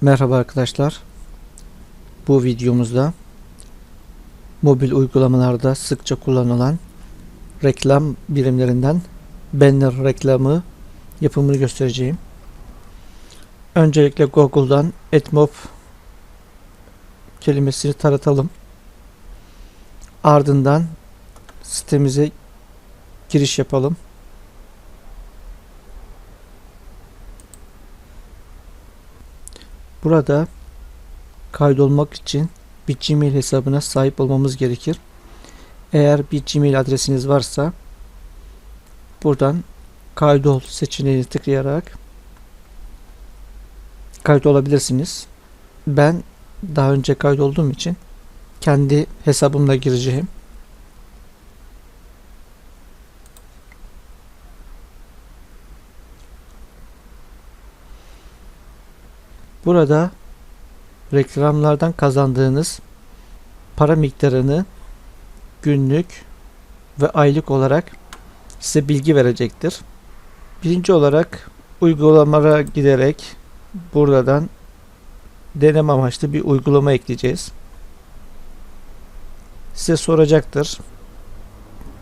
Merhaba arkadaşlar. Bu videomuzda mobil uygulamalarda sıkça kullanılan reklam birimlerinden banner reklamı yapımını göstereceğim. Öncelikle Google'dan AdMob kelimesini taratalım. Ardından sitemize giriş yapalım. Burada kaydolmak için bir Gmail hesabına sahip olmamız gerekir. Eğer bir Gmail adresiniz varsa buradan kaydol seçeneğini tıklayarak kaydolabilirsiniz. Ben daha önce kaydolduğum için kendi hesabımla gireceğim. Burada reklamlardan kazandığınız para miktarını günlük ve aylık olarak size bilgi verecektir. Birinci olarak uygulamalara giderek buradan deneme amaçlı bir uygulama ekleyeceğiz. Size soracaktır.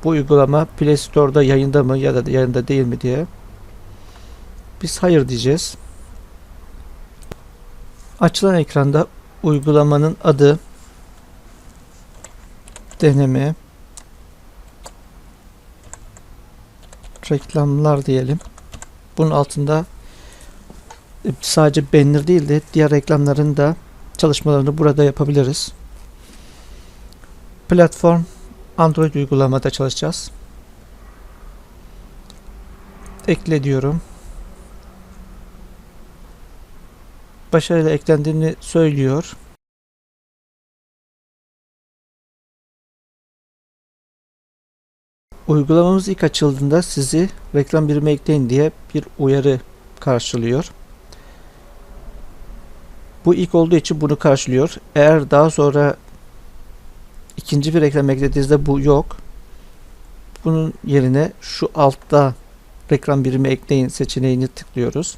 Bu uygulama Play Store'da yayında mı ya da yayında değil mi diye. Biz hayır diyeceğiz. Açılan ekranda uygulamanın adı deneme reklamlar diyelim. Bunun altında e, sadece banner değil de diğer reklamların da çalışmalarını burada yapabiliriz. Platform Android uygulamada çalışacağız. Ekle diyorum. Başarıyla eklendiğini söylüyor. Uygulamamız ilk açıldığında sizi reklam birimi ekleyin diye bir uyarı karşılıyor. Bu ilk olduğu için bunu karşılıyor. Eğer daha sonra ikinci bir reklam eklediğinizde bu yok. Bunun yerine şu altta reklam birimi ekleyin seçeneğini tıklıyoruz.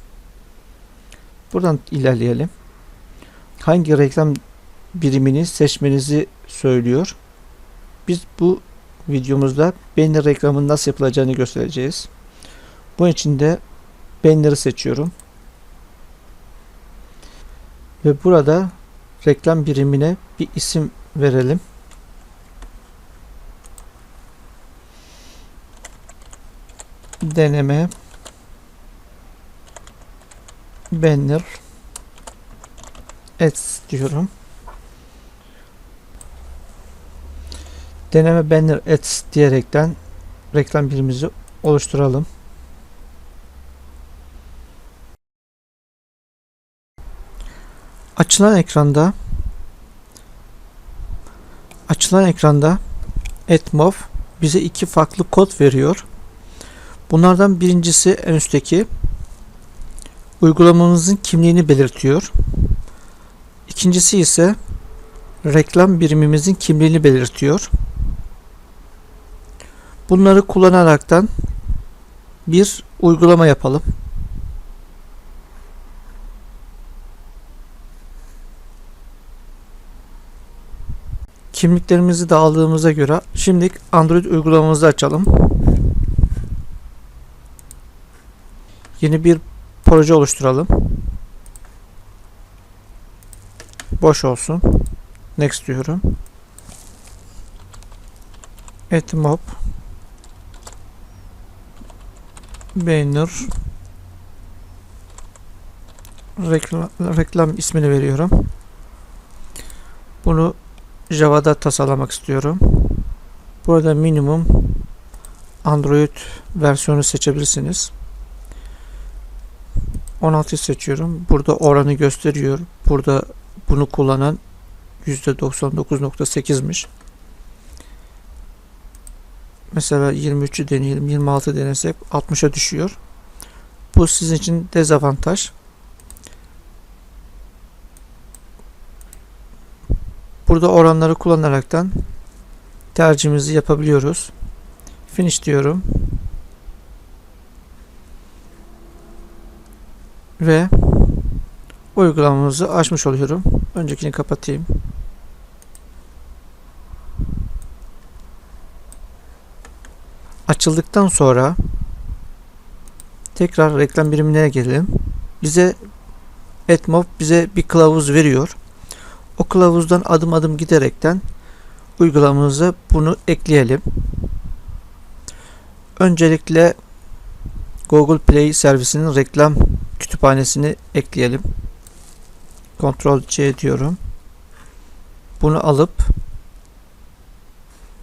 Buradan ilerleyelim. Hangi reklam birimini seçmenizi söylüyor. Biz bu videomuzda banner reklamının nasıl yapılacağını göstereceğiz. Bunun için de banner'ı seçiyorum. Ve burada reklam birimine bir isim verelim. Deneme banner ads diyorum. Deneme banner ads diyerekten reklam birimizi oluşturalım. Açılan ekranda açılan ekranda AdMob bize iki farklı kod veriyor. Bunlardan birincisi en üstteki uygulamamızın kimliğini belirtiyor. İkincisi ise reklam birimimizin kimliğini belirtiyor. Bunları kullanaraktan bir uygulama yapalım. Kimliklerimizi de aldığımıza göre şimdi Android uygulamamızı açalım. Yeni bir proje oluşturalım. Boş olsun. Next diyorum. Etmob banner reklam, reklam ismini veriyorum. Bunu Java'da tasarlamak istiyorum. Burada minimum Android versiyonu seçebilirsiniz. 16 seçiyorum. Burada oranı gösteriyor. Burada bunu kullanan %99.8'miş. Mesela 23'ü deneyelim. 26 denesek 60'a düşüyor. Bu sizin için dezavantaj. Burada oranları kullanaraktan tercihimizi yapabiliyoruz. Finish diyorum. Ve uygulamamızı açmış oluyorum. Öncekini kapatayım. Açıldıktan sonra tekrar reklam birimine gelelim. Bize AdMob bize bir kılavuz veriyor. O kılavuzdan adım adım giderekten uygulamamıza bunu ekleyelim. Öncelikle Google Play servisinin reklam kütüphanesini ekleyelim. Ctrl C diyorum. Bunu alıp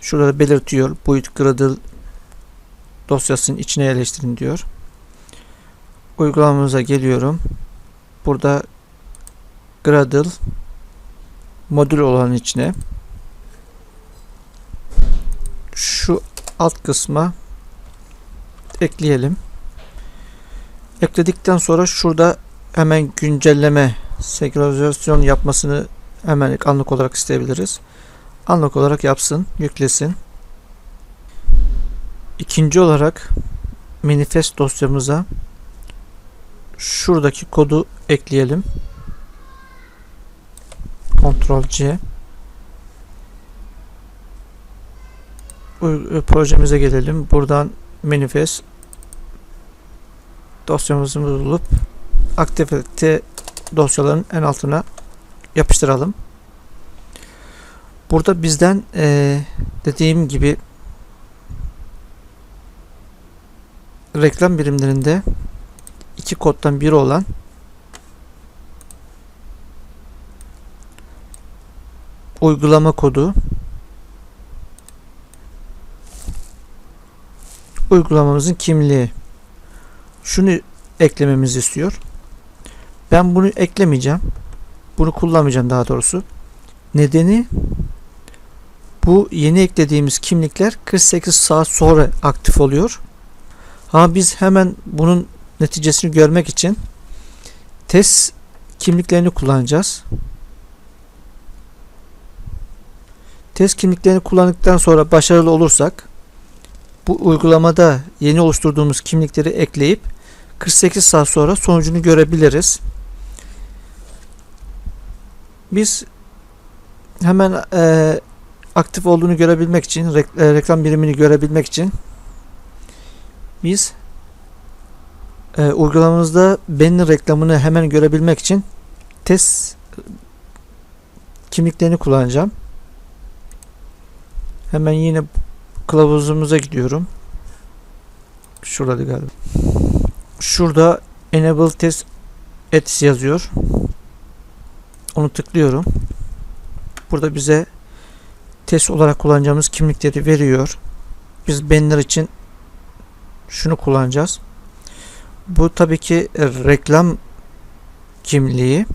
şurada belirtiyor. Boyut Gradle dosyasının içine yerleştirin diyor. Uygulamamıza geliyorum. Burada Gradle modül olan içine şu alt kısma ekleyelim. Ekledikten sonra şurada hemen güncelleme senkronizasyon yapmasını hemen anlık olarak isteyebiliriz. Anlık olarak yapsın, yüklesin. İkinci olarak manifest dosyamıza şuradaki kodu ekleyelim. Ctrl C. Projemize gelelim. Buradan manifest dosyamızı bulup aktivite dosyaların en altına yapıştıralım. Burada bizden e, dediğim gibi reklam birimlerinde iki koddan biri olan uygulama kodu uygulamamızın kimliği şunu eklememizi istiyor. Ben bunu eklemeyeceğim. Bunu kullanmayacağım daha doğrusu. Nedeni bu yeni eklediğimiz kimlikler 48 saat sonra aktif oluyor. Ama biz hemen bunun neticesini görmek için test kimliklerini kullanacağız. Test kimliklerini kullandıktan sonra başarılı olursak bu uygulamada yeni oluşturduğumuz kimlikleri ekleyip 48 saat sonra sonucunu görebiliriz. Biz hemen e, aktif olduğunu görebilmek için, e, reklam birimini görebilmek için biz e, uygulamamızda benim reklamını hemen görebilmek için test kimliklerini kullanacağım. Hemen yine kılavuzumuza gidiyorum. Şurada galiba. Şurada enable test ads yazıyor. Onu tıklıyorum. Burada bize test olarak kullanacağımız kimlikleri veriyor. Biz banner için şunu kullanacağız. Bu tabii ki reklam kimliği.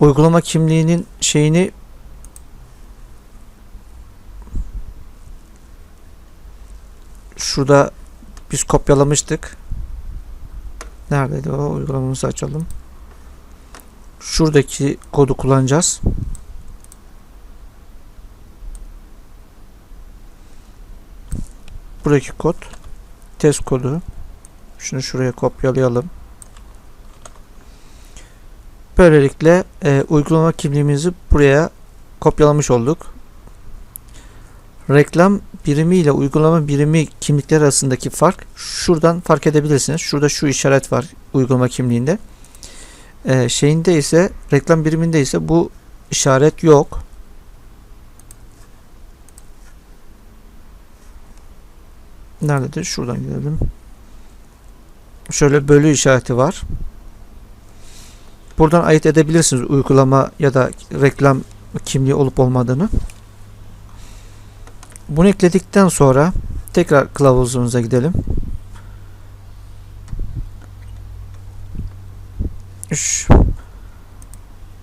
Uygulama kimliğinin şeyini şurada biz kopyalamıştık. Neredeydi o? Uygulamamızı açalım. Şuradaki kodu kullanacağız. Buradaki kod test kodu. Şunu şuraya kopyalayalım. Böylelikle e, uygulama kimliğimizi buraya kopyalamış olduk. Reklam birimi ile uygulama birimi kimlikler arasındaki fark şuradan fark edebilirsiniz. Şurada şu işaret var uygulama kimliğinde. Ee, şeyinde ise reklam biriminde ise bu işaret yok. Nerededir? Şuradan gidelim. Şöyle bölü işareti var. Buradan ayırt edebilirsiniz uygulama ya da reklam kimliği olup olmadığını. Bunu ekledikten sonra tekrar kılavuzumuza gidelim.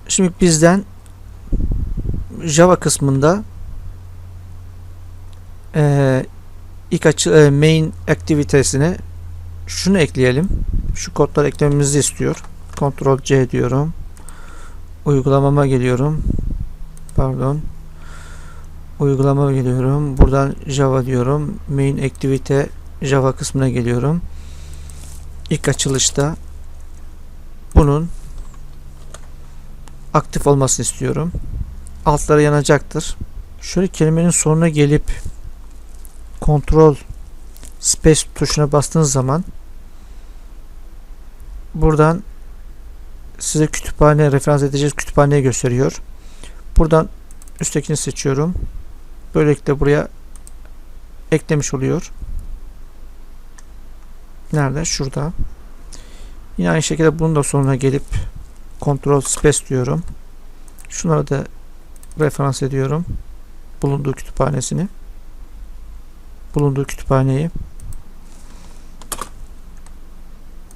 Şimdi bizden Java kısmında e, ilk açı e, main aktivitesine şunu ekleyelim. Şu kodları eklememizi istiyor. Ctrl C diyorum. Uygulamama geliyorum. Pardon uygulama geliyorum. Buradan Java diyorum. Main Activity Java kısmına geliyorum. İlk açılışta bunun aktif olmasını istiyorum. Altları yanacaktır. Şöyle kelimenin sonuna gelip kontrol space tuşuna bastığınız zaman buradan size kütüphane referans edeceğiz kütüphaneyi gösteriyor. Buradan üsttekini seçiyorum. Böylelikle buraya eklemiş oluyor. Nerede? Şurada. Yine aynı şekilde bunun da sonuna gelip Ctrl Space diyorum. Şunlara da referans ediyorum. Bulunduğu kütüphanesini. Bulunduğu kütüphaneyi.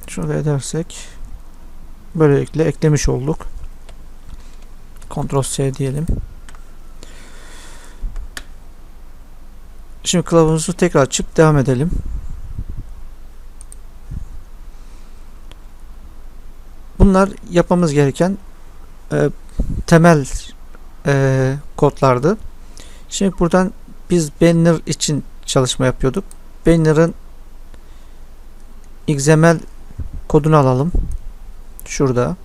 Şurada edersek böylelikle eklemiş olduk. Ctrl C diyelim. Şimdi kılavuzu tekrar açıp devam edelim. Bunlar yapmamız gereken e, temel e, kodlardı. Şimdi buradan biz banner için çalışma yapıyorduk. Banner'ın XML kodunu alalım. Şurada.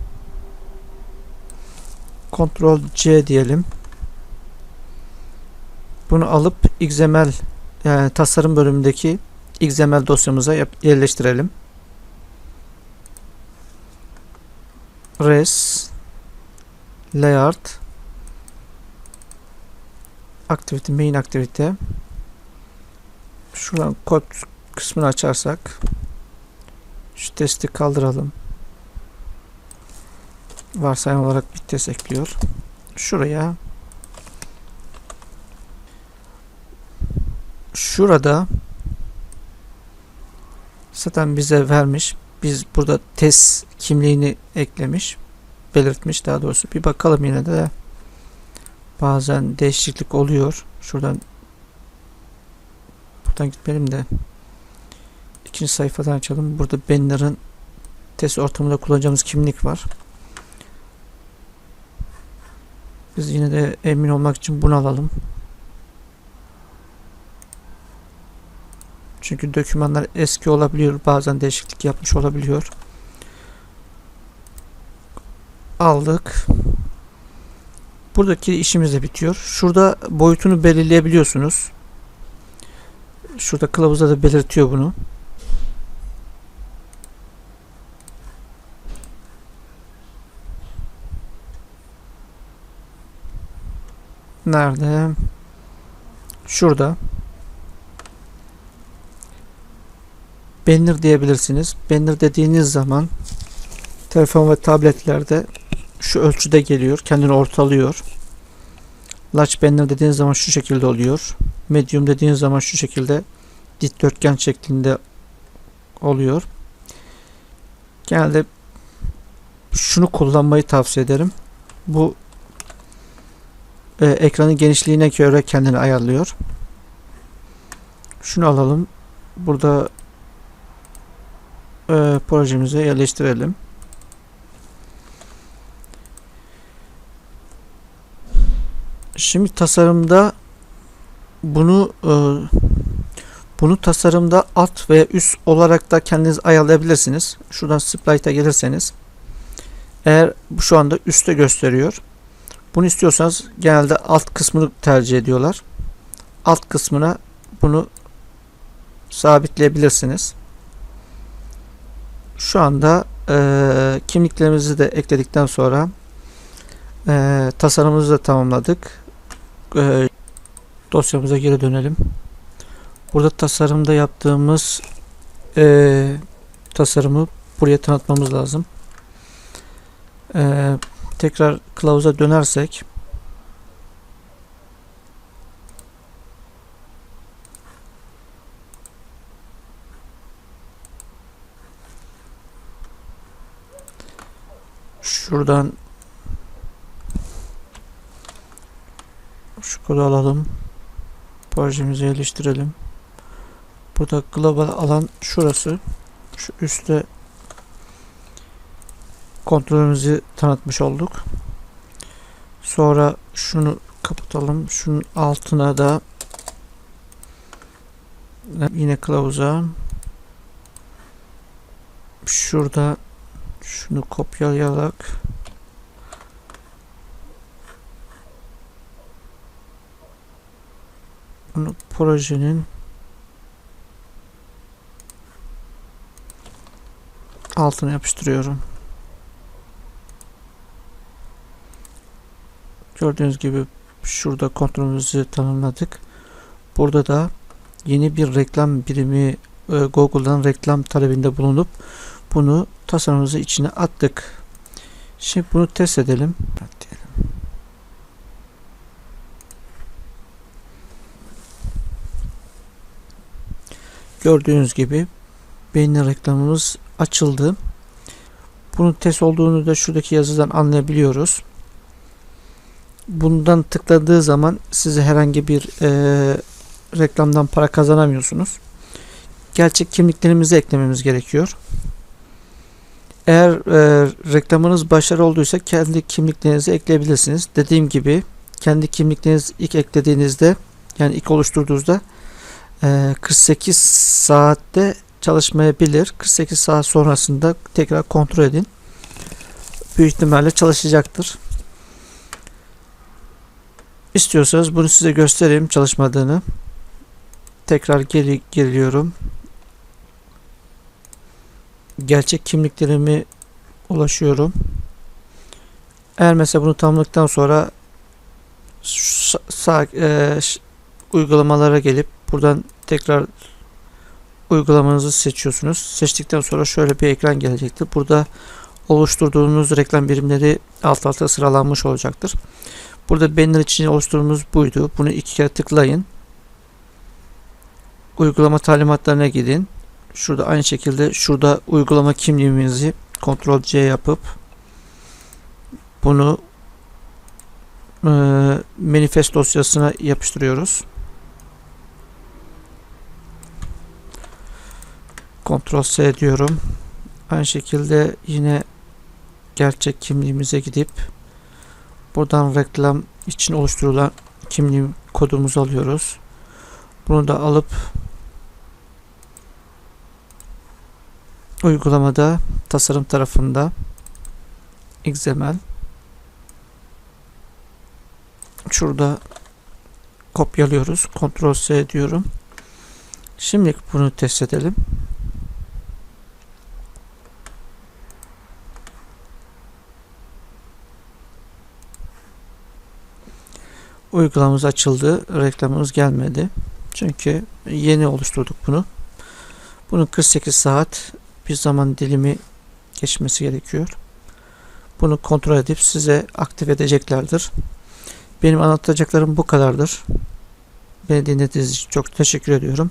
Ctrl C diyelim. Bunu alıp XML yani tasarım bölümündeki XML dosyamıza yerleştirelim. res layout activity main activity. Şuradan kod kısmını açarsak şu testi kaldıralım. Varsayım olarak bir test ekliyor. Şuraya şurada zaten bize vermiş biz burada test kimliğini eklemiş belirtmiş daha doğrusu. Bir bakalım yine de bazen değişiklik oluyor. Şuradan buradan gitmeyelim de ikinci sayfadan açalım. Burada banner'ın test ortamında kullanacağımız kimlik var. Biz yine de emin olmak için bunu alalım Çünkü dokümanlar eski olabiliyor. Bazen değişiklik yapmış olabiliyor. Aldık. Buradaki işimiz de bitiyor. Şurada boyutunu belirleyebiliyorsunuz. Şurada kılavuzda da belirtiyor bunu. Nerede? Şurada. Banner diyebilirsiniz. Banner dediğiniz zaman telefon ve tabletlerde şu ölçüde geliyor. Kendini ortalıyor. Large banner dediğiniz zaman şu şekilde oluyor. Medium dediğiniz zaman şu şekilde dikdörtgen şeklinde oluyor. Genelde şunu kullanmayı tavsiye ederim. Bu e, ekranın genişliğine göre kendini ayarlıyor. Şunu alalım. Burada e, projemize yerleştirelim. Şimdi tasarımda bunu e, bunu tasarımda alt ve üst olarak da kendiniz ayarlayabilirsiniz. Şuradan splite'a gelirseniz eğer şu anda üstte gösteriyor. Bunu istiyorsanız genelde alt kısmını tercih ediyorlar. Alt kısmına bunu sabitleyebilirsiniz. Şu anda e, kimliklerimizi de ekledikten sonra e, tasarımımızı da tamamladık. E, dosyamıza geri dönelim. Burada tasarımda yaptığımız e, tasarımı buraya tanıtmamız lazım. E, tekrar kılavuza dönersek Şuradan şu kodu alalım. Projemizi yerleştirelim. Burada global alan şurası. Şu üstte kontrolümüzü tanıtmış olduk. Sonra şunu kapatalım. Şunun altına da yine kılavuza şurada şunu kopyalayarak Bunu projenin altına yapıştırıyorum. Gördüğünüz gibi şurada kontrolümüzü tanımladık. Burada da yeni bir reklam birimi e, Google'dan reklam talebinde bulunup bunu tasarımımızı içine attık. Şimdi bunu test edelim. Gördüğünüz gibi beğeni reklamımız açıldı. Bunun test olduğunu da şuradaki yazıdan anlayabiliyoruz. Bundan tıkladığı zaman size herhangi bir e, reklamdan para kazanamıyorsunuz. Gerçek kimliklerimizi eklememiz gerekiyor. Eğer e, reklamınız başarılı olduysa kendi kimliklerinizi ekleyebilirsiniz. Dediğim gibi kendi kimliklerinizi ilk eklediğinizde yani ilk oluşturduğunuzda 48 saatte çalışmayabilir. 48 saat sonrasında tekrar kontrol edin. Büyük ihtimalle çalışacaktır. İstiyorsanız bunu size göstereyim çalışmadığını. Tekrar geri geliyorum. Gerçek kimliklerimi ulaşıyorum. Eğer mesela bunu tamamladıktan sonra sağ e, uygulamalara gelip buradan tekrar uygulamanızı seçiyorsunuz. Seçtikten sonra şöyle bir ekran gelecektir. Burada oluşturduğunuz reklam birimleri alt alta sıralanmış olacaktır. Burada banner için oluşturduğumuz buydu. Bunu iki kere tıklayın. Uygulama talimatlarına gidin. Şurada aynı şekilde şurada uygulama kimliğimizi Ctrl C yapıp bunu e, manifest dosyasına yapıştırıyoruz. Ctrl S diyorum. Aynı şekilde yine gerçek kimliğimize gidip buradan reklam için oluşturulan kimliği kodumuzu alıyoruz. Bunu da alıp uygulamada tasarım tarafında XML şurada kopyalıyoruz. Ctrl S diyorum. Şimdi bunu test edelim. Uygulamamız açıldı. Reklamımız gelmedi. Çünkü yeni oluşturduk bunu. Bunun 48 saat bir zaman dilimi geçmesi gerekiyor. Bunu kontrol edip size aktif edeceklerdir. Benim anlatacaklarım bu kadardır. Beni dinlediğiniz için çok teşekkür ediyorum.